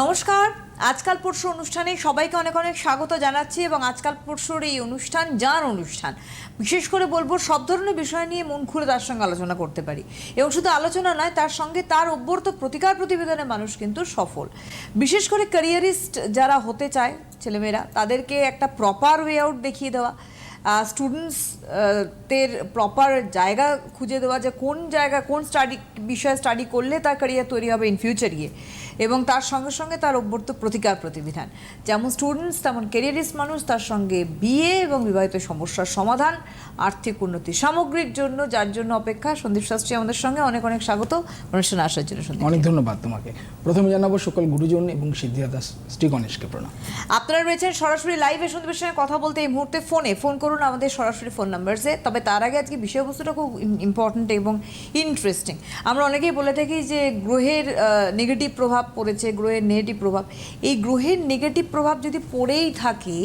নমস্কার। আজকাল পরশু অনুষ্ঠানে সবাইকে অনেক অনেক স্বাগত জানাচ্ছি এবং আজকাল পরশুর এই অনুষ্ঠান, যার অনুষ্ঠান? বিশেষ করে বলব সব ধরনের বিষয় নিয়ে মন খুলে তার সঙ্গে আলোচনা করতে পারি। এবং শুধু আলোচনা নয়, তার সঙ্গে তার অভ্যর্থ প্রতিকার প্রতিবেদনে মানুষ কিন্তু সফল। বিশেষ করে ক্যারিয়ারিস্ট যারা হতে চায়, ছেলেমেয়েরা, তাদেরকে একটা প্রপার ওয়ে আউট দেখিয়ে দেওয়া। স্টুডেন্টস দের প্রপার জায়গা খুঁজে দেওয়া যে কোন জায়গা, কোন স্টাডি বিষয়ে স্টাডি করলে তার ক্যারিয়ার তৈরি হবে ইন ফিউচার গিয়ে। এবং তার সঙ্গে সঙ্গে তার অভ্যর্থ প্রতিকার প্রতিবিধান। যেমন স্টুডেন্টস তেমন ক্যারিয়ারিস্ট মানুষ তার সঙ্গে বিয়ে এবং বিবাহিত সমস্যার সমাধান আর্থিক উন্নতি সামগ্রিক জন্য যার জন্য অপেক্ষা। সন্দীপ শাস্ত্রী আমাদের সঙ্গে অনেক অনেক স্বাগত। অনুষ্ঠানে আসার জন্য সন্দীপ অনেক ধন্যবাদ তোমাকে। প্রথমে জানাব সকল গুরুজন এবং সিদ্ধিদাতা শ্রী গণেশকে প্রণাম। আপনারা রয়েছেন সরাসরি লাইভে সন্দীপের সঙ্গে কথা বলতে এই মুহূর্তে ফোনে ফোন করুন আমাদের সরাসরি ফোন নাম্বারসে তবে তার আগে আজকে বিষয়বস্তুটা খুব ইম্পর্ট্যান্ট এবং ইন্টারেস্টিং আমরা অনেকেই বলে থাকি যে গ্রহের নেগেটিভ প্রভাব পড়েছে গ্রহের নেগেটিভ প্রভাব। এই গ্রহের নেগেটিভ প্রভাব যদি পড়েই থাকে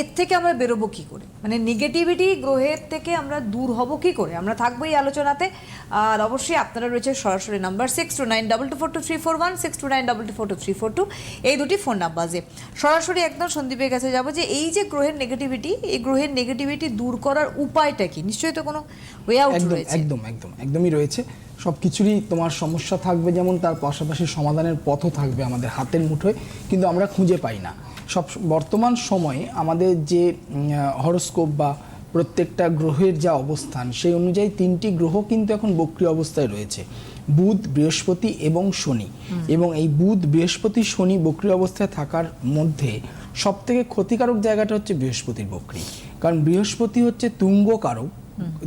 এর থেকে আমরা বেরোবো কী করে? মানে নেগেটিভিটি গ্রহের থেকে আমরা দূর হব কী করে? আমরা থাকব এই আলোচনাতে। আর অবশ্যই আপনারা রয়েছে সরাসরি number six two nine double two four two three four one six two nine double two four two three four two এই দুটি ফোন নাম্বারে সরাসরি একদম সন্দীপের কাছে যাব যে এই যে গ্রহের নেগেটিভিটি এই গ্রহের নেগেটিভিটি দূর করার উপায়টা কি? নিশ্চয়ই তো কোনো ওয়ে আউট রয়েছে। একদম একদম একদমই রয়েছে। সব কিছুরই তোমার সমস্যা থাকবে যেমন তার পাশাপাশি সমাধানের পথও থাকবে আমাদের হাতের মুঠোয় কিন্তু আমরা খুঁজে পাই না। সব বর্তমান সময়ে আমাদের যে হরস্কোপ বা প্রত্যেকটা গ্রহের যা অবস্থান সেই অনুযায়ী তিনটি গ্রহ কিন্তু এখন বক্রি অবস্থায় রয়েছে। বুধ বৃহস্পতি এবং শনি। এবং এই বুধ বৃহস্পতি শনি বক্রি অবস্থায় থাকার মধ্যে সব থেকে ক্ষতিকারক জায়গাটা হচ্ছে বৃহস্পতির বক্রি। কারণ বৃহস্পতি হচ্ছে তুঙ্গকারক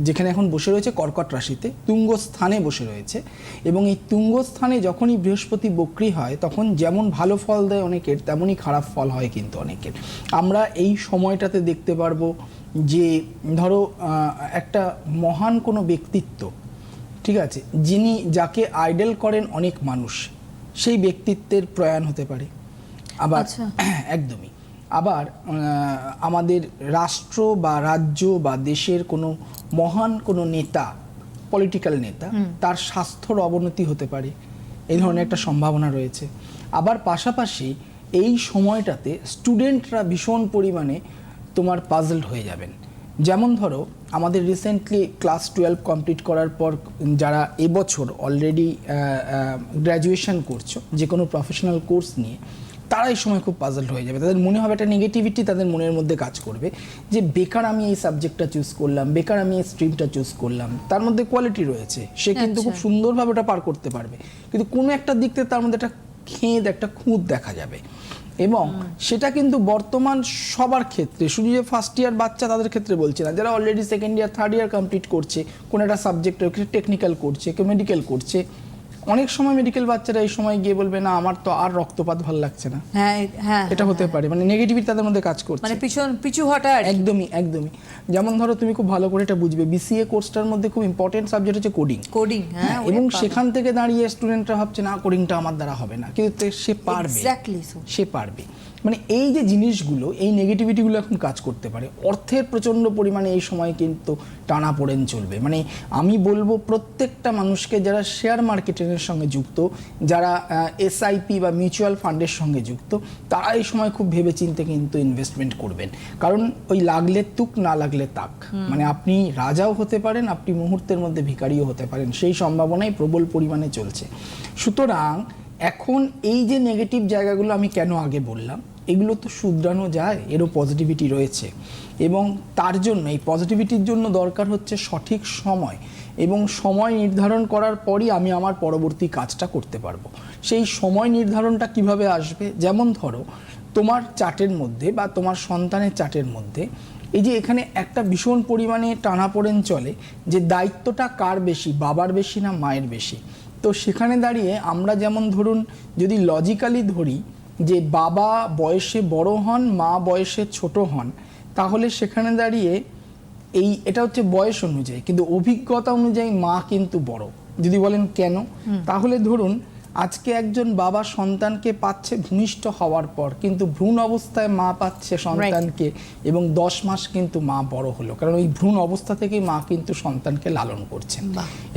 যেখানে এখন বসে রয়েছে কর্কট রাশিতে তুঙ্গ স্থানে বসে রয়েছে এবং এই তুঙ্গ স্থানে যখনই বৃহস্পতি বক্রি হয় তখন যেমন ভালো ফল দেয় অনেকের তেমনই খারাপ ফল হয় কিন্তু অনেকের। আমরা এই সময়টাতে দেখতে পারব যে ধরো একটা মহান কোনো ব্যক্তিত্ব ঠিক আছে যিনি যাকে আইডল করেন অনেক মানুষ সেই ব্যক্তিত্বের প্রয়াণ হতে পারে। আবার আচ্ছা। একদমই। আবার আমাদের রাষ্ট্র বা রাজ্য বা দেশের কোনো মহান কোনো নেতা পলিটিক্যাল নেতা তার স্বাস্থ্যর অবনতি হতে পারে। এই ধরনের একটা সম্ভাবনা রয়েছে। আবার পাশাপাশি এই সময়টাতে স্টুডেন্টরা ভীষণ পরিমাণে তোমার পাজলড হয়ে যাবেন। যেমন ধরো আমাদের রিসেন্টলি ক্লাস টুয়েলভ কমপ্লিট করার পর যারা এবছর অলরেডি গ্র্যাজুয়েশন করছ যে কোনো প্রফেশনাল কোর্স নিয়ে তারা এই সময় খুব পাজলড হয়ে যাবে। তাদের মনে হবে একটা নেগেটিভিটি তাদের মনের মধ্যে কাজ করবে। যে বেকার আমি এই সাবজেক্টটা চুজ করলাম বেকার আমি এই স্ট্রিমটা চুজ করলাম তার মধ্যে কোয়ালিটি রয়েছে। সে কিন্তু খুব সুন্দরভাবে ওটা পার করতে পারবে। কিন্তু কোনো একটা দিক থেকে তার মধ্যে একটা খেঁদ একটা খুঁত দেখা যাবে। এবং সেটা কিন্তু বর্তমান সবার ক্ষেত্রে শুধু যে ফার্স্ট ইয়ার বাচ্চা তাদের ক্ষেত্রে বলছে না যারা already second year third year complete করছে কোনো একটা সাবজেক্টের টেকনিক্যাল করছে কেউ মেডিকেল করছে অনেক সময় মেডিকেল বাচ্চারা এই সময় গিয়ে বলবে না আমার তো আর রক্তপাত ভালো লাগছে না। হ্যাঁ হ্যাঁ এটা হতে পারে মানে নেগেটিভিটি তাদের মধ্যে কাজ করছে। মানে পিছন পিছু হটা একদমই একদমই। যেমন ধরো তুমি খুব ভালো করে এটা বুঝবে বিসিএ কোর্সটার মধ্যে খুব ইম্পর্টেন্ট সাবজেক্ট হচ্ছে কোডিং কোডিং হ্যাঁ এবং সেখান থেকে দাঁড়িয়ে স্টুডেন্টরা ভাবছে না কোডিংটা আমার দ্বারা হবে না। কিন্তু সে পারবে। এক্স্যাক্টলি সো সে পারবে। মানে এই যে জিনিসগুলো এই নেগেটিভিটিগুলো এখন কাজ করতে পারে অর্থের প্রচণ্ড পরিমাণে এই সময় কিন্তু টানা পড়েন চলবে। মানে আমি বলব প্রত্যেকটা মানুষকে যারা শেয়ার মার্কেটের সঙ্গে যুক্ত যারা এসআইপি বা মিউচুয়াল ফান্ডের সঙ্গে যুক্ত তারা এই সময় খুব ভেবেচিন্তে কিন্তু ইনভেস্টমেন্ট করবেন। কারণ ওই লাগলে তুক না লাগলে তাক। মানে আপনি রাজাও হতে পারেন আপনি মুহূর্তের মধ্যে ভিখারিও হতে পারেন সেই সম্ভাবনাই প্রবল পরিমাণে চলছে। সুতরাং এখন এই যে নেগেটিভ জায়গাগুলো আমি কেন আগে বললাম, এগুলো তো শুধরানো যায়, এরও পজিটিভিটি রয়েছে। এবং তার জন্য, এই পজিটিভিটির জন্য দরকার হচ্ছে সঠিক সময়। এবং সময় নির্ধারণ করার পরই আমি আমার পরবর্তী কাজটা করতে পারব। সেই সময় নির্ধারণটা কীভাবে আসবে? যেমন ধরো, তোমার চার্টের মধ্যে বা তোমার সন্তানের চার্টের মধ্যে, এই যে এখানে একটা ভীষণ পরিমাণে টানাপোড়েন চলে যে দায়িত্বটা কার বেশি, বাবার বেশি না মায়ের বেশি? তো সেখানে দাঁড়িয়ে আমরা যেমন ধরুন যদি লজিক্যালি ধরি যে বাবা বয়সে বড় হন মা বয়সে ছোট হন তাহলে সেখানে দাঁড়িয়ে এই এটা হচ্ছে বয়স অনুযায়ী কিন্তু অভিজ্ঞতা অনুযায়ী মা কিন্তু বড়। যদি বলেন কেন? তাহলে ধরুন আজকে একজন বাবা সন্তানকে পাচ্ছে ভূমিষ্ঠ হওয়ার পর কিন্তু ভ্রূণ অবস্থায় মা পাচ্ছে সন্তানকে এবং দশ মাস কিন্তু মা বড় হলো। কারণ ওই ভ্রূণ অবস্থা থেকেই মা কিন্তু সন্তানকে লালন করছেন।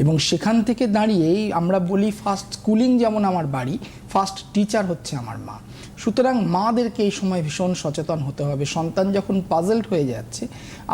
এবং সেখান থেকে দাঁড়িয়েই আমরা বলি ফার্স্ট স্কুলিং যেমন আমার বাড়ি ফার্স্ট টিচার হচ্ছে আমার মা। সুতরাং মাদেরকে এই সময় ভীষণ সচেতন হতে হবে। সন্তান যখন পাজেল্ট হয়ে যাচ্ছে,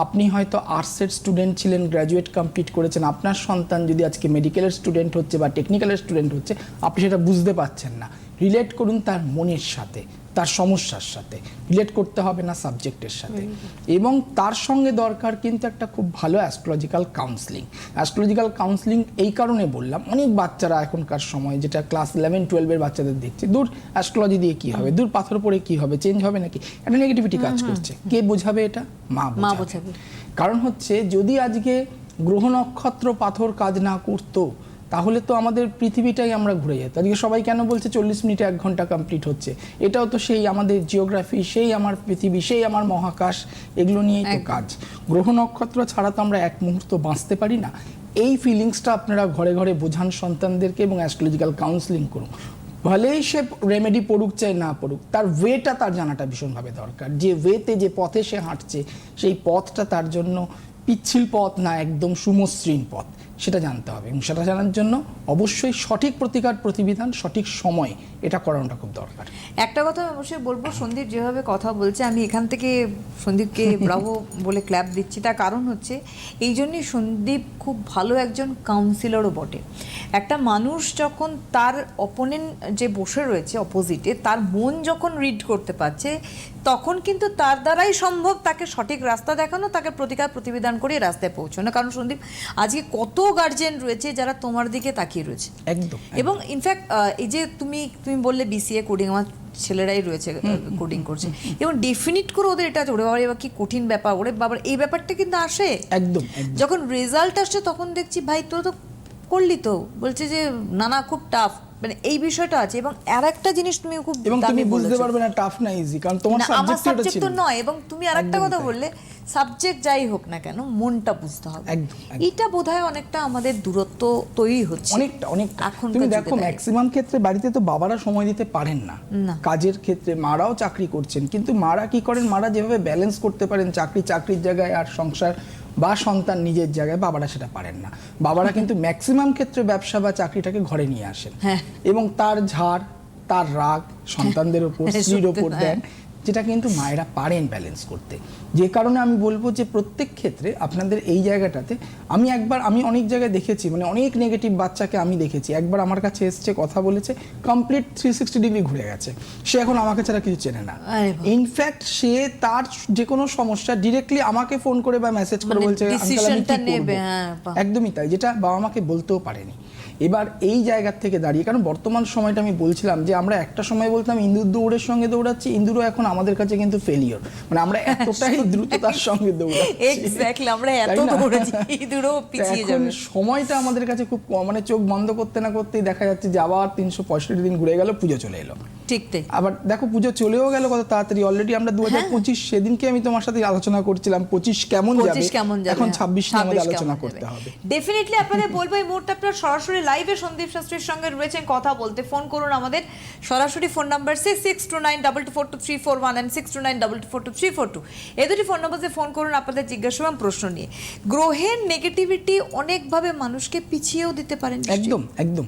আপনি হয়তো আর্টসের স্টুডেন্ট ছিলেন গ্র্যাজুয়েট কমপ্লিট করেছেন, আপনার সন্তান যদি আজকে মেডিকেলের স্টুডেন্ট হচ্ছে বা টেকনিক্যালের স্টুডেন্ট হচ্ছে, আপনি সেটা বুঝতে পারছেন না। রিলেট করুন তার মনের সাথে তার সমস্যার সাথে। রিলেট করতে হবে না সাবজেক্টের সাথে। এবং তার সঙ্গে দরকার কিন্তু একটা খুব ভালো অ্যাস্ট্রোলজিক্যাল কাউন্সিলিং অ্যাস্ট্রোলজিক্যাল কাউন্সিলিং এই কারণে বললাম অনেক বাচ্চারা এখনকার সময় যেটা ক্লাস ইলেভেন টুয়েলভের বাচ্চাদের দেখছে দূর অ্যাস্ট্রোলজি দিয়ে কি হবে দূর পাথর পড়ে কি হবে চেঞ্জ হবে নাকি? একটা নেগেটিভিটি কাজ করছে। কে বোঝাবে এটা? মা মা বোঝাবে বোঝাবে। কারণ হচ্ছে যদি আজকে গ্রহ নক্ষত্র পাথর কাজ না করতো তাহলে তো আমাদের পৃথিবীটাই আমরা ঘুরে যেত আজকে সবাই কেন বলছে চল্লিশ মিনিটে এক ঘণ্টা কমপ্লিট হচ্ছে? এটাও তো সেই আমাদের জিওগ্রাফি সেই আমার পৃথিবী সেই আমার মহাকাশ এগুলো নিয়েই তো কাজ। গ্রহ নক্ষত্র ছাড়া তো আমরা এক মুহূর্ত বাঁচতে পারি না। এই ফিলিংসটা আপনারা ঘরে ঘরে বোঝান সন্তানদেরকে এবং অ্যাস্ট্রোলজিক্যাল কাউন্সিলিং করুন। ভলেই সে রেমেডি পড়ুক চাই না পড়ুক তার ওয়েটা তার জানাটা ভীষণভাবে দরকার। যে ওয়েতে যে পথে সে হাঁটছে সেই পথটা তার জন্য পিচ্ছিল পথ না একদম সুমসৃণ পথ। সেটা জানতে হবে এবং সেটা জানার জন্য অবশ্যই সঠিক প্রতিকার প্রতিবিধান, সঠিক সময় এটা করানোটা খুব দরকার। একটা কথা অবশ্যই বলব, সন্দীপ যেভাবে কথা বলছে, আমি এখান থেকে সন্দীপকে ব্রাভো বলে ক্ল্যাপ দিচ্ছি। তার কারণ হচ্ছে, এই জন্যই সন্দীপ খুব ভালো একজন কাউন্সিলরও বটে। একটা মানুষ যখন তার অপোনেন্ট যে বসে রয়েছে অপোজিটে তার মন যখন রিড করতে পারছে, তখন কিন্তু তার দ্বারাই সম্ভব তাকে সঠিক রাস্তা দেখানো, তাকে প্রতিকার প্রতিবিধান করে রাস্তায় পৌঁছানো। কারণ সন্দীপ, আজকে কত গার্জেন রয়েছে যারা তোমার দিকে তাকিয়ে রয়েছে। একদম এবং ইনফ্যাক্ট এই যে তুমি তুমি বললে বিসিএ কোডিং আমার ছেলেরাই রয়েছে কোডিং করছে। এবং ডেফিনিট করে ওদের এটা ওরে বাবা এবার কি কঠিন ব্যাপার ওরে বাবার এই ব্যাপারটা কিন্তু আসে। একদম যখন রেজাল্ট আসছে তখন দেখছি ভাই তোরা তো করলি তো। বলছে যে নানা খুব টাফ মানে এই বিষয়টা আছে এবং আর একটা জিনিস তুমি খুব এবং তুমি বুঝতে পারবে না টাফ না ইজি কারণ তোমার না আমার সাবজেক্ট সাবজেক্ট তো নয় এবং তুমি আরেকটা কথা বললে সাবজেক্ট যাই হোক না কেন মনটা বুঝতে হবে। এটা বোধহয় অনেকটা আমাদের দূরত্ব তৈরি হচ্ছে অনেকটা অনেকটা। এখনকার তুমি দেখো ম্যাক্সিমাম ক্ষেত্রে বাড়িতে তো বাবারা সময় দিতে পারেন না। না। কাজের ক্ষেত্রে মারাও চাকরি করছেন কিন্তু মারা কি করেন? মারা যেভাবে ব্যালেন্স করতে পারেন চাকরি চাকরির জায়গায় আর সংসার বা সন্তান নিজের জায়গায় বাবারা সেটা পারেন না। বাবারা কিন্তু ম্যাক্সিমাম ক্ষেত্রে ব্যবসা বা চাকরিটাকে ঘরে নিয়ে আসেন। হ্যাঁ। এবং তার ঝাড় তার রাগ সন্তানদের ওপর হ্যাঁ, স্ত্রীর উপর ওপর দেন। যেটা কিন্তু মায়েরা পারেন ব্যালেন্স করতে। যে কারণে আমি বলব যে প্রত্যেক ক্ষেত্রে আপনাদের এই জায়গাটাতে আমি একবার আমি অনেক জায়গায় দেখেছি মানে অনেক নেগেটিভ বাচ্চাকে আমি দেখেছি। একবার আমার কাছে এসছে কথা বলেছে কমপ্লিট থ্রি সিক্সটি ডিগ্রি ঘুরে গেছে। সে এখন আমাকে ছাড়া কিছু চেনে না। ইনফ্যাক্ট সে তার যে কোনো সমস্যা ডিরেক্টলি আমাকে ফোন করে বা মেসেজ করে মানে বলছে হ্যাঁ। একদমই তাই যেটা বাবা মাকে বলতেও পারেনি। এবার এই জায়গা থেকে দাঁড়িয়ে কারণ বর্তমান সময়টা আমি বলছিলাম যে আমরা একটা সময় বলতাম ইন্দুর দৌড়ের সঙ্গে দৌড়াচ্ছি ইন্দুরও এখন আমাদের কাছে কিন্তু ফেলিওর মানে আমরা এতটাই দ্রুততার সঙ্গে দৌড়াচ্ছি। এক্স্যাক্টলি আমরা এত পিছিয়ে যাবে। সময়টা আমাদের কাছে খুব কম, মানে চোখ বন্ধ করতে না করতেই দেখা যাচ্ছে যে আবার তিনশো পঁয়ষট্টি দিন ঘুরে গেল পুজো চলে এলো। ঠিক তাই আবার দেখো পুজো চলেও গেল কত তাড়াতাড়ি। অলরেডি আমরা দু হাজার পঁচিশ সেদিনকে আমি তোমার সাথে আলোচনা করছিলাম পঁচিশ কেমন যাবে? কেমন যাবে এখন ছাব্বিশ আমাদের আলোচনা করতে হবে। ডেফিনেটলি আপনাদের বলব এই মুহূর্তে আপনারা সরাসরি লাইভে সন্দীপ শাস্ত্রীর সঙ্গে রয়েছেন কথা বলতে। ফোন করুন আমাদের। সরাসরি phone number six six two nine double two four two three four one and six two nine double two four two three four two এই দুটি ফোন নাম্বারে ফোন করুন আপনাদের জিজ্ঞাসা এবং প্রশ্ন নিয়ে। গ্রহের নেগেটিভিটি অনেকভাবে মানুষকে পিছিয়েও দিতে পারেন একদম একদম।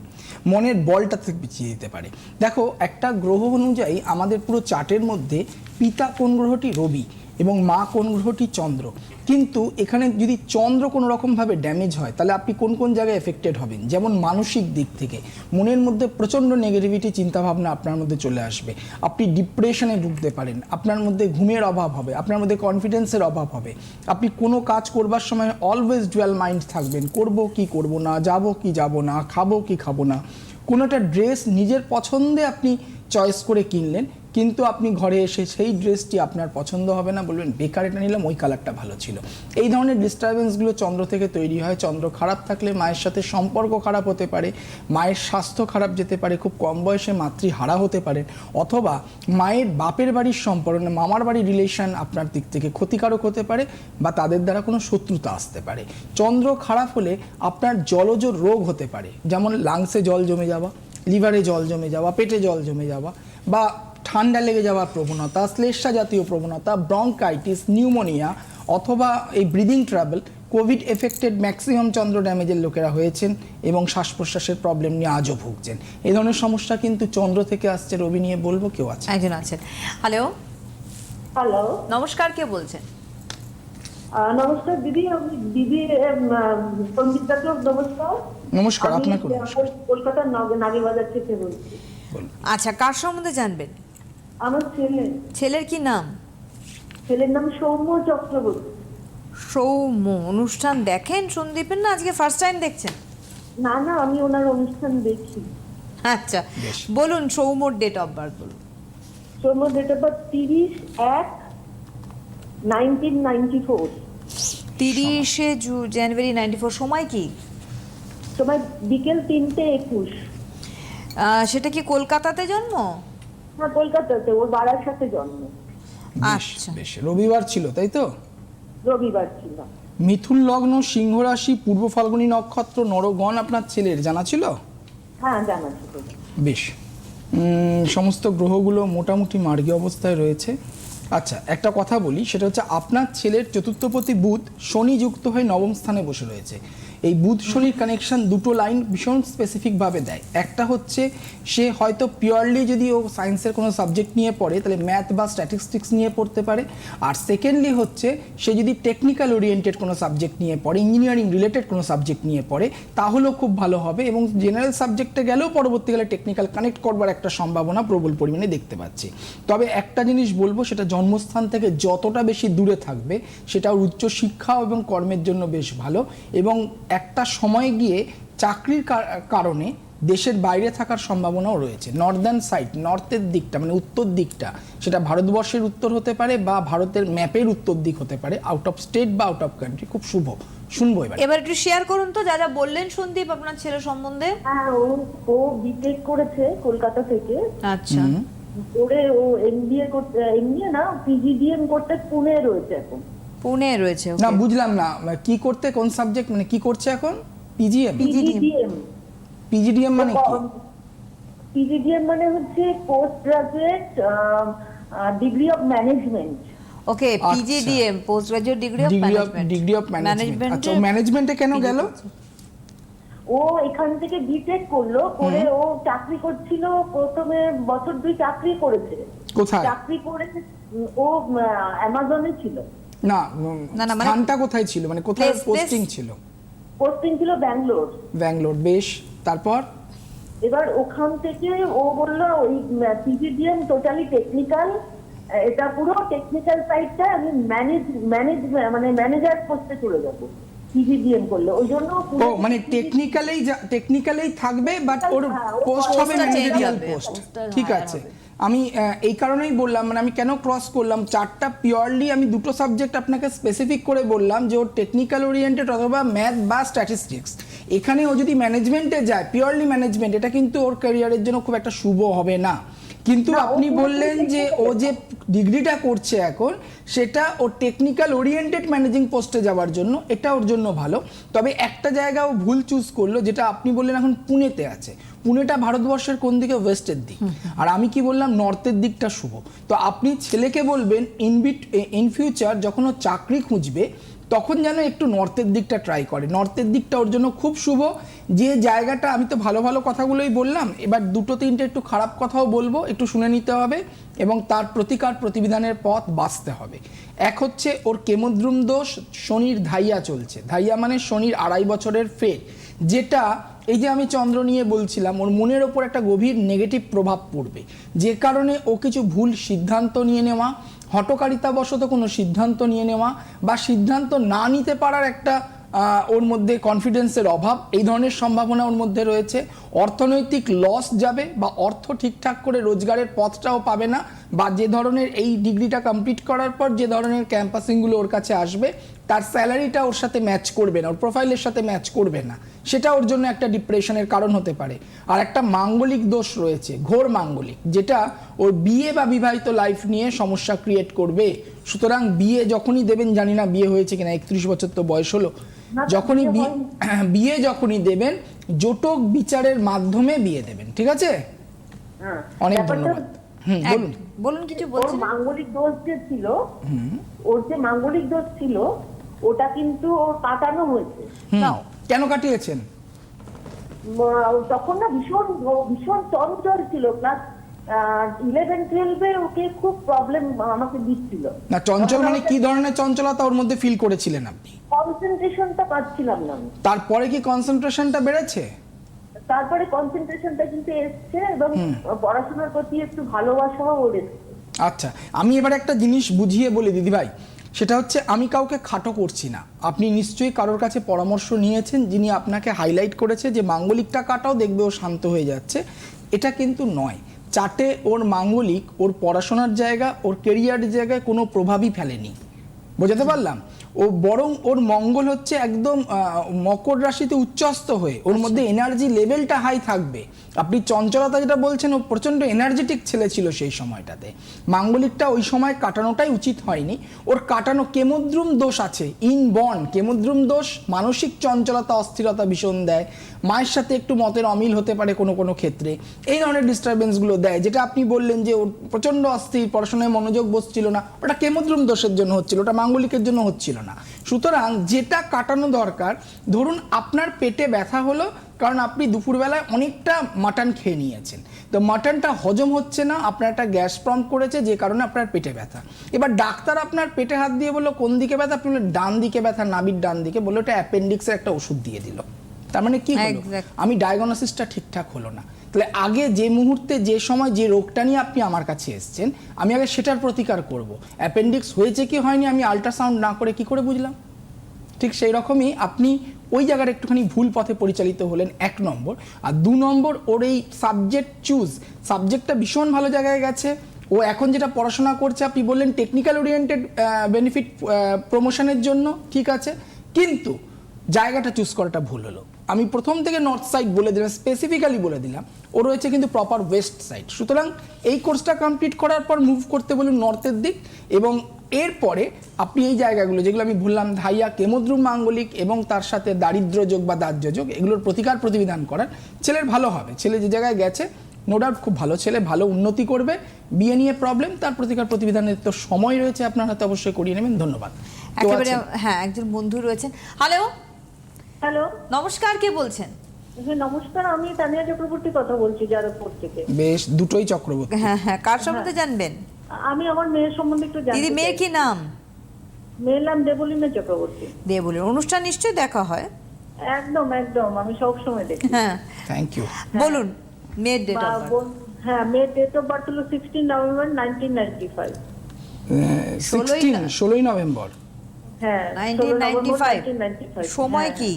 মনের বলটা পিছিয়ে দিতে পারে। দেখো একটা গ্রহ অনুযায়ী আমাদের পুরো চার্টের মধ্যে পিতা কোন গ্রহটি রবি এবং মা কোন গ্রহটি চন্দ্র। কিন্তু এখানে যদি চন্দ্র কোনো রকমভাবে ড্যামেজ হয়, তাহলে আপনি কোন কোন জায়গায় এফেক্টেড হবেন? যেমন মানসিক দিক থেকে। মনের মধ্যে প্রচণ্ড নেগেটিভিটি চিন্তাভাবনা আপনার মধ্যে চলে আসবে। আপনি ডিপ্রেশনে ঢুকতে পারেন। আপনার মধ্যে ঘুমের অভাব হবে। আপনার মধ্যে কনফিডেন্সের অভাব হবে। আপনি কোনো কাজ করবার সময় অলওয়েজ ডুয়াল মাইন্ড থাকবেন। করব কি করব না, যাব কি যাব না, খাব কি খাব না। কোনো একটা ড্রেস নিজের পছন্দে আপনি চয়েস করে কিনলেন, কিন্তু আপনি ঘরে এসে সেই ড্রেসটি আপনার পছন্দ হবে না, বলবেন, বেকার এটা নিলাম, ওই কালারটা ভালো ছিল। এই ধরনের ডিস্টারবেন্সগুলো চন্দ্র থেকে তৈরি হয়। চন্দ্র খারাপ থাকলে মায়ের সাথে সম্পর্ক খারাপ হতে পারে, মায়ের স্বাস্থ্য খারাপ যেতে পারে, খুব কম বয়সে মাতৃহারা হতে পারে, অথবা মায়ের বাপের বাড়ির সম্পর্ক, মামার বাড়ির রিলেশন আপনার দিক থেকে ক্ষতিকারক হতে পারে বা তাদের দ্বারা কোনো শত্রুতা আসতে পারে। চন্দ্র খারাপ হলে আপনার জলজ রোগ হতে পারে, যেমন লাংসে জল জমে যাওয়া লিভারে জল জমে যাওয়া পেটে জল জমে যাওয়া বা ঠান্ডা লেগে যাওয়ার প্রবণতা শ্লেষ্মা জাতীয় প্রবণতা ব্রঙ্কাইটিস নিউমোনিয়া অথবা এই breathing travel covid affected maximum চন্দ্র ড্যামেজের লোকেরা হয়েছেন এবং শ্বাস প্রশ্বাসের প্রবলেম নিয়ে আজও ভুগছেন। এই ধরনের সমস্যা কিন্তু চন্দ্র থেকে আসছে। রবি নিয়ে বলব কেউ আছে? একজন আছেন হ্যালো হ্যালো নমস্কার কে বলছেন? নমস্কার দিদি আমি দিদি সঙ্গীতাকে নমস্কার। নমস্কার আপনাকে নমস্কার। কলকাতার নাগ- নাগেবাজার থেকে বলছি। আচ্ছা কার সম্বন্ধে জানবেন? আমার ছেলে। ছেলের কি নাম? ছেলের নাম সৌম্য চক্রবর্তী। সৌম্য অনুষ্ঠান দেখেন সন্দীপের না? আজকে ফার্স্ট টাইম দেখছেন? না না আমি ওনার অনুষ্ঠান দেখি। আচ্ছা বলুন সৌম্যর ডেট অফ বার্থ বলুন। সৌম্য ডেট অফ বার্থ তিরিশ এক নাইনটিন নাইনটি ফোর তিরিশে জু জানুয়ারি নাইনটি ফোর সময় কি? সময় বিকেল তিনটে একুশ। সেটা কি কলকাতাতে জন্ম? হ্যাঁ কলকাতাতে ওর বাড়ার সাথে জন্ম। আচ্ছা। বেশ রবিবার ছিল তাই তো? রবিবার ছিল। মিথুন লগ্ন সিংহ রাশি পূর্ব ফাল্গুনী নক্ষত্র নরগণ আপনার ছেলের জানা ছিল? হ্যাঁ জানা ছিল। বেশ। সমস্ত গ্রহগুলো মোটামুটি মার্গী অবস্থায় রয়েছে। আচ্ছা একটা কথা বলি সেটা হচ্ছে আপনার ছেলের চতুর্থপতি বুধ শনি যুক্ত হয়ে নবম স্থানে বসে রয়েছে। এই বুধ শনির কানেকশন দুটো লাইন ভীষণ স্পেসিফিকভাবে দেয়। একটা হচ্ছে, সে হয়তো পিওরলি যদি ও সায়েন্সের কোনো সাবজেক্ট নিয়ে পড়ে, তাহলে ম্যাথ বা স্ট্যাটিস্টিক্স নিয়ে পড়তে পারে। আর সেকেন্ডলি হচ্ছে, সে যদি টেকনিক্যাল ওরিয়েন্টেড কোনো সাবজেক্ট নিয়ে পড়ে ইঞ্জিনিয়ারিং রিলেটেড কোনো সাবজেক্ট নিয়ে পড়ে, তাহলেও খুব ভালো হবে এবং জেনারেল সাবজেক্টে গেলেও পরবর্তীকালে টেকনিক্যাল কানেক্ট করবার একটা সম্ভাবনা প্রবল পরিমাণে দেখতে পাচ্ছি। তবে একটা জিনিস বলব, সেটা জন্মস্থান থেকে যতটা বেশি দূরে থাকবে, সেটা উচ্চ শিক্ষা এবং কর্মের জন্য বেশ ভালো এবং একটা সময় গিয়ে চাকরির কারণে দেশের বাইরে থাকার সম্ভাবনাও রয়েছে। নর্দার্ন সাইড নর্থের দিকটা মানে উত্তর দিকটা সেটা ভারতবর্ষের উত্তর হতে পারে বা ভারতের ম্যাপের উত্তর দিক হতে পারে আউট অফ স্টেট বা আউট অফ কান্ট্রি খুব শুভ। শুনব এবার। এবার একটু শেয়ার করুন তো যা যা বললেন সন্দীপ আপনার ছেলে সম্বন্ধে। হ্যাঁ ও ও বিটেক করেছে কলকাতা থেকে। আচ্ছা। করে ও এমবিএ করতে এমবিএ না পিজিডিএম করতে পুনে রয়েছে এখন। পুনে রয়েছে না বুঝলাম না কি করতে কোন সাবজেক্ট মানে কি করছে এখন? পিজিএম পিজিডিএম পিজিডিএম মানে কি? পিজিডিএম মানে হচ্ছে post graduate degree of management okay আচ্ছা। PGDM post graduate degree of management degree of management আচ্ছা ম্যানেজমেন্টে কেন গেল? ও এখান থেকে বিটেক করল করে ও চাকরি করছিল প্রথমে বছর দুই চাকরি করেছে। কোথায়? চাকরি করে ও অ্যামাজনে ছিল। না না, না, মানে- স্থানটা কোথায় ছিল? মানে কোথায় পোস্টিং ছিল? পোস্টিং ছিল ব্যাঙ্গালোর। ব্যাঙ্গালোর বেশ। তারপর? এবার ওখান থেকে ও বলল ওই পিজিডিএম টোটালি টেকনিক্যাল এটা পুরো টেকনিক্যাল সাইডটা আমি ম্যানেজ ম্যানেজ মানে ম্যানেজার পোস্টে চলে যাব। পিজিডিএম করলে। ওই জন্য ও মানে টেকনিক্যালেই টেকনিক্যালেই থাকবে বাট ওর হ্যাঁ, পোস্ট হবে টা change ম্যানেজারিয়াল পোস্ট ঠিক আছে। হবে। আমি এই কারণেই বললাম মানে আমি কেন ক্রস করলাম? চারটা পিওরলি আমি দুটো সাবজেক্ট আপনাকে স্পেসিফিক করে বললাম যে ওর টেকনিক্যাল ওরিয়েন্টেড অথবা ম্যাথ বা স্ট্যাটিস্টিক্স এখানে ও যদি ম্যানেজমেন্টে যায় পিওরলি ম্যানেজমেন্ট এটা কিন্তু ওর ক্যারিয়ারের জন্য খুব একটা শুভ হবে না। কিন্তু আপনি বললেন যে ও যে ডিগ্রিটা করছে এখন সেটা ও টেকনিক্যাল ওরিয়েন্টেড ম্যানেজিং পোস্টে যাওয়ার জন্য এটা ওর জন্য ভালো। তবে একটা জায়গা ও ভুল চুজ করল যেটা আপনি বললেন এখন পুনেতে আছে। পুনেটা ভারতবর্ষের কোন দিকে? ওয়েস্টের দিক। আর আমি কি বললাম? নর্থের দিকটা শুভ। তো আপনি ছেলেকে বলবেন ইনবিট ইন ফিউচার যখন ও চাকরি খুঁজবে তখন যেন একটু নর্থের দিকটা ট্রাই করে। নর্থের দিকটা ওর জন্য খুব শুভ। যে জায়গাটা আমি তো ভালো ভালো কথাগুলোই বললাম, এবার দুটো তিনটে একটু খারাপ কথাও বলব, একটু শুনে নিতে হবে এবং তার প্রতিকার প্রতিবিধানের পথ বাঁচতে হবে। এক হচ্ছে ওর কেমদ্রুম দোষ, শনির ধাইয়া চলছে। ধাইয়া মানে শনির আড়াই বছরের ফের যেটা এই যে আমি চন্দ্র নিয়ে বলছিলাম, ওর মনের ওপর একটা গভীর নেগেটিভ প্রভাব পড়বে। যে কারণে ও কিছু ভুল সিদ্ধান্ত নিয়ে নেওয়া হটকারিতাবশত কোনো সিদ্ধান্ত নিয়ে নেওয়া বা সিদ্ধান্ত না নিতে পারার একটা ওর মধ্যে কনফিডেন্সের অভাব, এই ধরনের সম্ভাবনা ওর মধ্যে রয়েছে। অর্থনৈতিক লস যাবে বা অর্থ ঠিকঠাক করে রোজগারের পথটাও পাবে না বা যে ধরনের এই ডিগ্রিটা কমপ্লিট করার পর যে ধরনের ক্যাম্পাসিংগুলো ওর কাছে আসবে তার স্যালারিটা ওর সাথে ম্যাচ করবে না ওর প্রোফাইলের সাথে ম্যাচ করবে না। সেটা ওর জন্য একটা ডিপ্রেশনের কারণ হতে পারে। আর একটা মাঙ্গলিক দোষ রয়েছে ঘোর মাঙ্গলিক যেটা ওর বিয়ে বা বিবাহিত লাইফ নিয়ে সমস্যা ক্রিয়েট করবে। সুতরাং বিয়ে যখনই দেবেন জানি না বিয়ে হয়েছে কিনা একত্রিশ বছর তো বয়স হলো যখনই বিয়ে যখনই দেবেন জোটক বিচারের মাধ্যমে বিয়ে দেবেন ঠিক আছে? হ্যাঁ অনেক ধন্যবাদ। হুম বলুন। বলুন কিছু ওর বলছেন? মাঙ্গলিক দোষ যে ছিল ওর যে মাঙ্গলিক দোষ ছিল ওটা কিন্তু ওর কাটানো হয়েছে। কেন কাটিয়েছেন? তখন না ভীষণ ভীষণ চঞ্চল ছিল। ক্লাস ইলেভেন টুয়েলভে ওকে খুব প্রবলেম আমাকে দিচ্ছিল। না চঞ্চল মানে কি ধরনের চঞ্চলতা ওর মধ্যে ফিল করেছিলেন আপনি? কনসেন্ট্রেশনটা পাচ্ছিলাম না। তারপরে কি কনসেন্ট্রেশনটা বেড়েছে? তারপরে কনসেন্ট্রেশনটা কিন্তু এসছে এবং পড়াশোনার প্রতি একটু ভালোবাসাও ওর আচ্ছা আমি এবার একটা জিনিস বুঝিয়ে বলি দিদিভাই। সেটা হচ্ছে আমি কাউকে খাটো করছি না। আপনি নিশ্চয়ই কারোর কাছে পরামর্শ নিয়েছেন যিনি আপনাকে হাইলাইট করেছে যে মাঙ্গলিকটা কাটাও দেখবে ও শান্ত হয়ে যাচ্ছে। এটা কিন্তু নয়। চাটে ওর মাঙ্গলিক ওর পড়াশোনার জায়গা ওর কেরিয়ারের জায়গায় কোনো প্রভাবই ফেলেনি। বোঝাতে পারলাম? ও বরং ওর মঙ্গল হচ্ছে একদম মকর রাশিতে উচ্চস্ত হয়ে ওর মধ্যে এনার্জি লেভেলটা হাই থাকবে। আপনি চঞ্চলতা যেটা বলছেন, ও প্রচণ্ড এনার্জেটিক ছেলে ছিল সেই সময়টাতে। মাঙ্গলিকটা ওই সময় কাটানোটাই উচিত হয়নি। ওর কাটানো কেমদ্রুম দোষ আছে ইন বন কেমদ্রুম দোষ মানসিক চঞ্চলতা, অস্থিরতা ভীষণ দেয়। মায়ের সাথে একটু মতের অমিল হতে পারে কোনো কোনো ক্ষেত্রে। এই ধরনের ডিস্টারবেন্সগুলো দেয়, যেটা আপনি বললেন যে ওর প্রচণ্ড অস্থির, পড়াশোনায় মনোযোগ বসছিল না, ওটা কেমদ্রুম দোষের জন্য হচ্ছিল, ওটা মাঙ্গলিকের জন্য হচ্ছিল না। সুতরাং যেটা কাটানো দরকার ধরুন আপনার পেটে ব্যথা হলো কারণ আপনি দুপুরবেলায় অনেকটা মাটন খেয়ে নিয়েছেন। তো মাটনটা হজম হচ্ছে না আপনার একটা গ্যাস প্রম করেছে যে কারণে আপনার পেটে ব্যথা। এবার ডাক্তার আপনার পেটে হাত দিয়ে বলল কোন দিকে ব্যথা? আপনি বললেন ডান দিকে ব্যথা নাবির ডান দিকে। বলল ওটা অ্যাপেন্ডিক্সের একটা ওষুধ দিয়ে দিল। তার মানে কি. আমি ডায়াগনোসিসটা ঠিকঠাক হলো না। তাহলে আগে যে মুহূর্তে, যে সময়, যে রোগটা নিয়ে আপনি আমার কাছে এসেছেন, আমি আগে সেটার প্রতিকার করব। অ্যাপেন্ডিক্স হয়েছে কি হয়নি, আমি আল্ট্রাসাউন্ড না করে কি করে বুঝলাম? ঠিক সেই রকমই আপনি ওই জায়গার একটুখানি ভুল পথে পরিচালিত হলেন এক নম্বর। আর দু নম্বর, ওর এই সাবজেক্ট চুজ সাবজেক্টটা ভীষণ ভালো জায়গায় গেছে। ও এখন যেটা পড়াশোনা করছে, আপনি বললেন টেকনিক্যাল ওরিয়েন্টেড বেনিফিট প্রমোশনের জন্য, ঠিক আছে। কিন্তু জায়গাটা চুজ করাটা ভুল হলো। আমি প্রথম থেকে নর্থ সাইড বলে দিলাম স্পেসিফিক্যালি বলে দিলাম। ও রয়েছে কিন্তু প্রপার ওয়েস্ট সাইড সুতরাং এই কোর্সটা কমপ্লিট করার পর মুভ করতে বলুন নর্থের দিক এবং এরপরে আপনি এই জায়গাগুলো যেগুলো আমি বললাম ধাইয়া কেমদ্রুম মাঙ্গলিক এবং তার সাথে দারিদ্র যোগ বা দাহ্য যোগ এগুলোর প্রতিকার প্রতিবিধান করার। ছেলের ভালো হবে। ছেলে যে জায়গায় গেছে নো ডাউট খুব ভালো ছেলে ভালো উন্নতি করবে বিয়ে নিয়ে প্রবলেম তার প্রতিকার প্রতিবিধানের তো সময় রয়েছে আপনার হাতে অবশ্যই করিয়ে নেবেন। ধন্যবাদ। একেবারে হ্যাঁ একজন বন্ধু রয়েছেন। Hello hello? নমস্কার কে বলছেন? হ্যাঁ নমস্কার আমি তানিয়া চক্রবর্তী কথা বলছি যাদবপুর থেকে। বেশ দুটোই চক্রবর্তী। হ্যাঁ হ্যাঁ কার সম্বন্ধে জানবেন? আমি আমার মেয়ের সম্বন্ধে একটু জানতে দিদি মেয়ের কি নাম? মেয়ের নাম দেবলীনা চক্রবর্তী। দিয়ে অনুষ্ঠান নিশ্চয়ই দেখা হয়? একদম একদম আমি সব সময় দেখি। হ্যাঁ। থ্যাংক ইউ বলুন মেয়ের ডেট অফ বার্থ হ্যাঁ মেয়ের ডেট অফ বার্থ হলো sixteen November nineteen ninety five ষোলোই ষোলোই নভেম্বর হ্যাঁ 1995 1995 সময় হ্যাঁ। কি?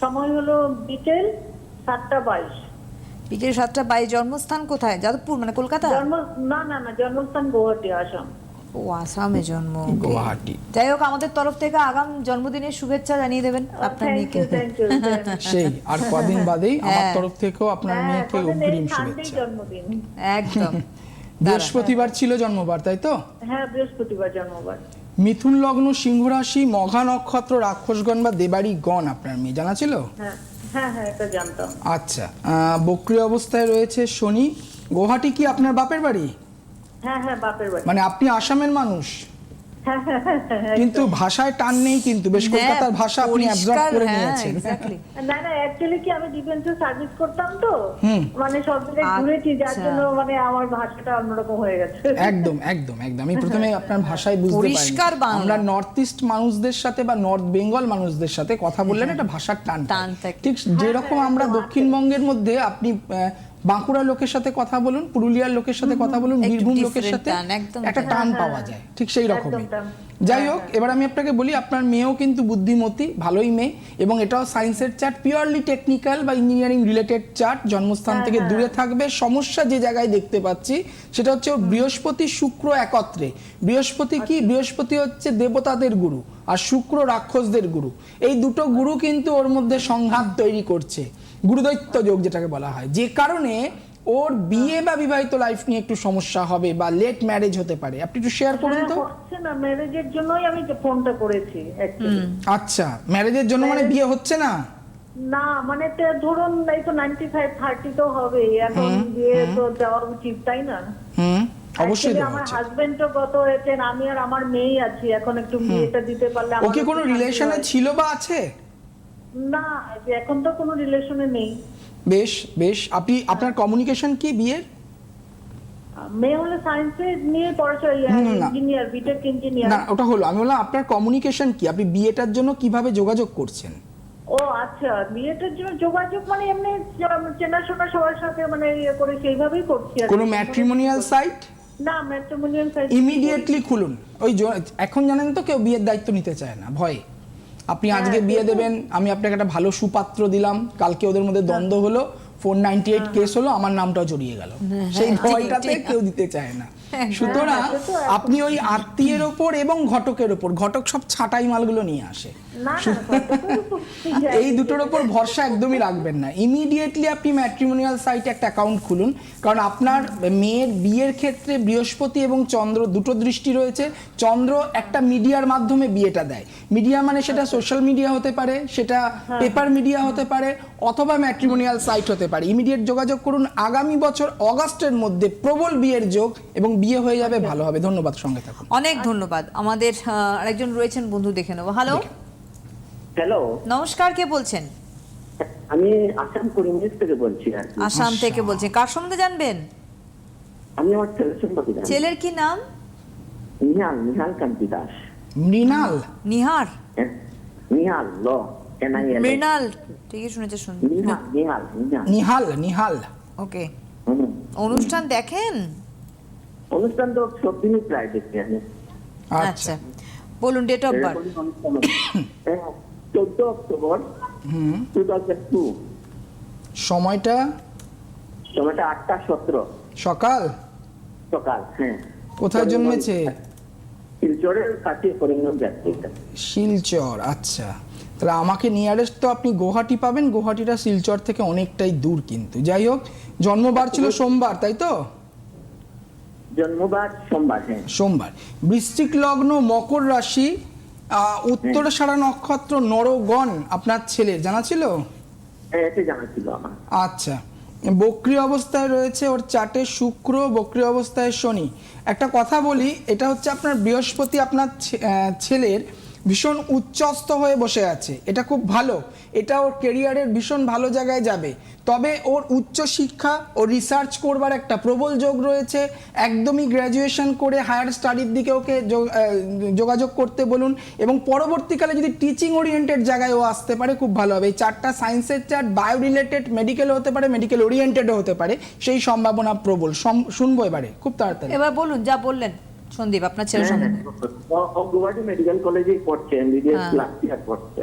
সময় হলো বিকেল সাতটা বাইশ। বিকেল সাতটা বাইশ জন্মস্থান কোথায়? যাদবপুর মানে কলকাতা? জন্ম না না না জন্মস্থান গুয়াহাটি আসাম। ও আসামে জন্ম গুয়াহাটি। যাই হোক আমাদের তরফ থেকে আগাম জন্মদিনের শুভেচ্ছা জানিয়ে দেবেন আপনার মেয়েকে। সেই আর কদিন বাদেই আমার হ্যাঁ। তরফ থেকেও আপনার মেয়েকে অগ্রিম শুভেচ্ছা। জন্মদিন। একদম। বৃহস্পতিবার ছিল জন্মবার তাই তো? হ্যাঁ বৃহস্পতিবার জন্মবার। মিথুন লগ্ন সিংহ রাশি মঘা নক্ষত্র রাক্ষসগণ বা দেবাড়ি গণ আপনার মেয়ে জানা ছিল? হ্যাঁ হ্যাঁ হ্যাঁ এটা জানতাম। আচ্ছা বক্রিয় বক্রি অবস্থায় রয়েছে শনি। গুয়াহাটি কি আপনার বাপের বাড়ি? হ্যাঁ হ্যাঁ বাপের মানে আপনি আসামের মানুষ? কিন্তু ভাষায় টান নেই কিন্তু। বেশ কলকাতার ভাষা আপনি অ্যাবজর্ব হ্যাঁ, করে নিয়েছেন। এক্স্যাক্টলি না না অ্যাকচুয়ালি কি আমি ডিফেন্সে সার্ভিস করতাম তো? মানে সব জায়গায় ঘুরেছি যার আচ্ছা। জন্য মানে আমার ভাষাটা অন্যরকম হয়ে গেছে। একদম একদম একদম। আমি প্রথমে আপনার ভাষায় বুঝতে পরিষ্কার পারি বাংলা। আমরা নর্থ ইস্ট মানুষদের সাথে বা নর্থ বেঙ্গল মানুষদের সাথে কথা বললে না একটা ভাষার টান। ঠিক যেরকম হ্যাঁ, আমরা দক্ষিণবঙ্গের মধ্যে আপনি আহ, বাঁকুড়া লোকের সাথে কথা বলুন পুরুলিয়ার লোকের সাথে কথা বলুন বীরভূম লোকের সাথে একটা টান হ্যাঁ, পাওয়া যায় ঠিক সেই রকমই। যাই হ্যাঁ, হোক এবার আমি আপনাকে বলি আপনার মেয়েও কিন্তু বুদ্ধিমতী ভালোই মেয়ে এবং এটাও সায়েন্সের চার্ট পিওরলি টেকনিক্যাল বা ইঞ্জিনিয়ারিং রিলেটেড চার্ট জন্মস্থান থেকে হ্যাঁ, দূরে থাকবে। সমস্যা যে জায়গায় দেখতে পাচ্ছি সেটা হচ্ছে বৃহস্পতি শুক্র একত্রে। বৃহস্পতি কি? বৃহস্পতি হচ্ছে দেবতাদের গুরু আর শুক্র রাক্ষসদের গুরু। এই দুটো গুরু কিন্তু ওর মধ্যে সংঘাত তৈরি করছে। গুরুদৈত্য যোগ যেটাকে বলা হয়। যে কারণে ওর বিয়ে বা বিবাহিত লাইফ নিয়ে একটু সমস্যা হবে বা লেট ম্যারেজ হতে পারে। আপনি একটু শেয়ার করুন হ্যাঁ, তো। হচ্ছে না ম্যারেজের জন্যই আমি ফোনটা করেছি আচ্ছা ম্যারেজের জন্য মানে বিয়ে হচ্ছে না? না মানে তো ধরুন এই তো নাইনটি ফাইভ থার্টি তো হবে। এখন বিয়ে তো দেওয়া উচিত তাই না? হুম অবশ্যই আমার উচিত। হাজবেন্ড তো গত হয়েছেন আমি আর আমার মেয়ে আছি। এখন একটু বিয়েটা দিতে পারলে ও কি কোনো রিলেশনে ছিল বা আছে? না এখন তো কোনো রিলেশনে নেই। বেশ বেশ। আপনি আপনার কমিউনিকেশন কি বিয়ের? মেয়ে হলো সায়েন্সে নিয়ে পড়াশোনা ইঞ্জিনিয়ার বিটেক ইঞ্জিনিয়ার না। ওটা হলো। আমি বললাম আপনার কমিউনিকেশন কি? আপনি বিয়েটার জন্য কীভাবে যোগাযোগ করছেন? ও আচ্ছা। বিয়েটার জন্য যোগাযোগ মানে এমনি চেনাশোনা সবার সাথে মানে ইয়ে করে সেইভাবেই করছি কোনো ম্যাট্রিমোনিয়াল সাইট না ম্যাট্রিমোনিয়াল সাইট ইমিডিয়েটলি খুলুন। ওই এখন জানেন তো কেউ বিয়ের দায়িত্ব নিতে চায় না ভয়ে। আপনি আজকে বিয়ে দেবেন আমি আপনাকে একটা ভালো সুপাত্র দিলাম কালকে ওদের মধ্যে দ্বন্দ্ব হলো ফোর নাইনটি এইট কেস হলো আমার নামটাও জড়িয়ে গেল। সেই ভয়টাতে কেউ দিতে চায় না। সুতরাং হ্যাঁ, সে তো আপনি ওই আত্মীয়ের ওপর এবং ঘটকের ওপর ঘটক সব ছাঁটাই মালগুলো নিয়ে আসে। এই দুটোর ওপর ভরসা একদমই রাখবেন না। ইমিডিয়েটলি আপনি ম্যাট্রিমোনিয়াল সাইটে একটা অ্যাকাউন্ট খুলুন কারণ আপনার মেয়ের বিয়ের ক্ষেত্রে বৃহস্পতি এবং চন্দ্র দুটো দৃষ্টি রয়েছে। চন্দ্র একটা মিডিয়ার মাধ্যমে বিয়েটা দেয়। মিডিয়া মানে সেটা সোশ্যাল মিডিয়া হতে পারে সেটা পেপার মিডিয়া হতে পারে অথবা ম্যাট্রিমোনিয়াল সাইট হতে পারে। ইমিডিয়েট যোগাযোগ করুন। আগামী বছর অগাস্টের মধ্যে প্রবল বিয়ের যোগ এবং বিয়ে হয়ে যাবে ভালো হবে। ধন্যবাদ সঙ্গে থাকুন। অনেক ধন্যবাদ। আমাদের আরেকজন রয়েছেন বন্ধু দেখে নেব। হ্যালো হ্যালো নমস্কার কে বলছেন? আমি আসাম করিমগঞ্জ থেকে বলছি আর আসাম থেকে বলছেন কার সম্বন্ধে জানবেন? আমি আমার ছেলে সম্পর্কে জানি। ছেলের কি নাম? নিহাল নিহাল কান্তি দাস। মৃণাল? নিহার? নিহাল ল মৃণাল। ঠিকই শুনেছে শুন নিহাল নিহাল নিহাল। নিহাল নিহাল। ওকে। অনুষ্ঠান দেখেন? অনুষ্ঠান তো সব দিনই প্রায় দেখি আমি। আচ্ছা। বলুন ডেট অফ বার্থ হয়। হ্যাঁ, চোদ্দ অক্টোবর টু থাউজেন্ড টু সময়টা? সময়টা আটটা সতেরো। সকাল? সকাল হ্যাঁ। কোথায় জন্মেছে? শিলচরের কাছে করিমগঞ্জ যাচ্ছে শিলচর আচ্ছা। তাহলে আমাকে নিয়ারেস্ট তো আপনি গুয়াহাটি পাবেন। গুয়াহাটিটা শিলচর থেকে অনেকটাই দূর কিন্তু। যাই হোক জন্মবার ছিল সোমবার তাই তো? জন্মবার সোমবার হ্যাঁ। সোমবার। বৃশ্চিক লগ্ন মকর রাশি উত্তর সারা নক্ষত্র নরগণ আপনার ছেলে জানা ছিল? হ্যাঁ আচ্ছা। বক্রি অবস্থায় রয়েছে ওর চাটে শুক্র বক্রি অবস্থায় শনি। একটা কথা বলি এটা হচ্ছে আপনার বৃহস্পতি আপনার ছেলের ভীষণ উচ্চস্থ হয়ে বসে আছে। এটা খুব ভালো। এটা ওর কেরিয়ারের ভীষণ ভালো জায়গায় যাবে। তবে ওর উচ্চ শিক্ষা ও রিসার্চ করবার একটা প্রবল যোগ রয়েছে। একদমই গ্র্যাজুয়েশন করে হায়ার স্টাডির দিকে ওকে যোগাযোগ করতে বলুন এবং পরবর্তীকালে যদি টিচিং ওরিয়েন্টেড জায়গায় ও আসতে পারে, খুব ভালো হবে। এই চারটা সায়েন্সের চার্ট বায়ো রিলেটেড মেডিকেল হতে পারে মেডিকেল ওরিয়েন্টেডও হতে পারে। সেই সম্ভাবনা প্রবল। শুনব এবারে। খুব তাড়াতাড়ি। এবার বলুন, যা বললেন। সন্দীপ আপনার ছেলের হ্যাঁ, সম্বন্ধে ও- ও গুয়াহাটি মেডিকেল কলেজেই পড়ছে এমবিবিএস হ্যাঁ। লাস্ট ইয়ার পড়ছে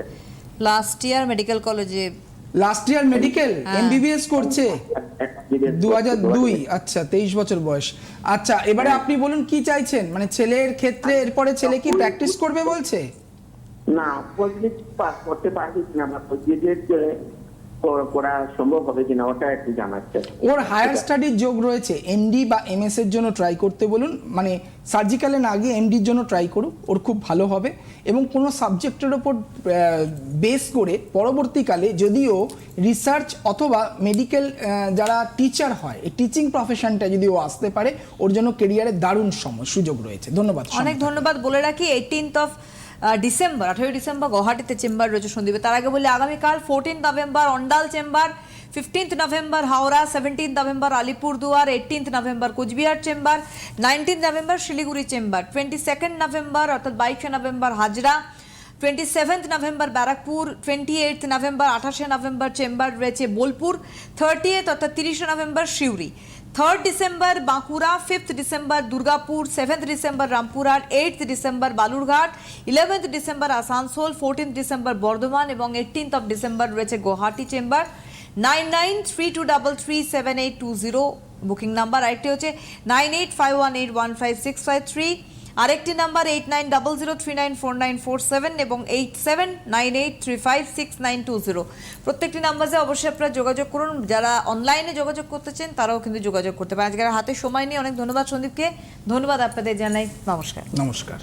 লাস্ট ইয়ার মেডিকেল কলেজে লাস্ট ইয়ার মেডিকেল হ্যাঁ। এমবিবিএস করছে? দু হাজার দুই। আচ্ছা তেইশ বছর বয়স। আচ্ছা এবারে আপনি বলুন কি চাইছেন? মানে ছেলের ক্ষেত্রে এরপরে ছেলে কি প্র্যাকটিস করবে বলছে? না পজিটিভ পাস করতে পারবি কিনা বা পজিটিভ করা সম্ভব হবে কিনা ওটা একটু জানাচ্ছে ওর হায়ার স্টাডির যোগ রয়েছে। এমডি বা এমএস এর জন্য ট্রাই করতে বলুন। মানে সার্জিক্যালে না গিয়ে এমডির জন্য ট্রাই করুক ওর খুব ভালো হবে। এবং কোনো সাবজেক্টের ওপর বেস করে পরবর্তীকালে যদিও রিসার্চ অথবা মেডিকেল যারা টিচার হয় এই টিচিং প্রফেশনটা যদি ও আসতে পারে ওর জন্য কেরিয়ারে দারুণ সময় সুযোগ রয়েছে। ধন্যবাদ অনেক ধন্যবাদ। বলে রাখি এইটিনথ অফ ডিসেম্বর, আঠেরোই ডিসেম্বর গুয়াহাটিতে চেম্বার রয়েছে সন্দীপে তার আগে বলি, আগামীকাল fourteen November Andal chamber fifteenth November Howrah seventeen November Alipurduar eighteenth November Cooch Behar chamber nineteen November Siliguri chamber twenty second November অর্থাৎ বাইশে November Hazra twenty seventh November Barrackpore twenty eight November আঠাশে November chamber রয়েছে Bolpur thirty অর্থাৎ তিরিশে November Suri third December Bankura fifth December Durgapur seventh December Rampurhat eighth December Balurghat eleventh December Asansol fourteenth December Bardhaman এবং eighteenth of December রয়েছে Guwahati chamber nine nine three two double three seven eight two zero booking number আরেকটি হচ্ছে nine eight five one eight one five six five three আরেকটি number eight nine double zero three nine four nine four seven এবং eight seven nine eight three five six nine two zero প্রত্যেকটি নাম্বারে অবশ্যই আপনারা যোগাযোগ করুন। যারা অনলাইনে যোগাযোগ করতে চান, তারাও কিন্তু যোগাযোগ করতে পারেন। আজকের হাতে সময় নিয়ে অনেক ধন্যবাদ সন্দীপকে। ধন্যবাদ আপনাদের জানাই। নমস্কার। নমস্কার।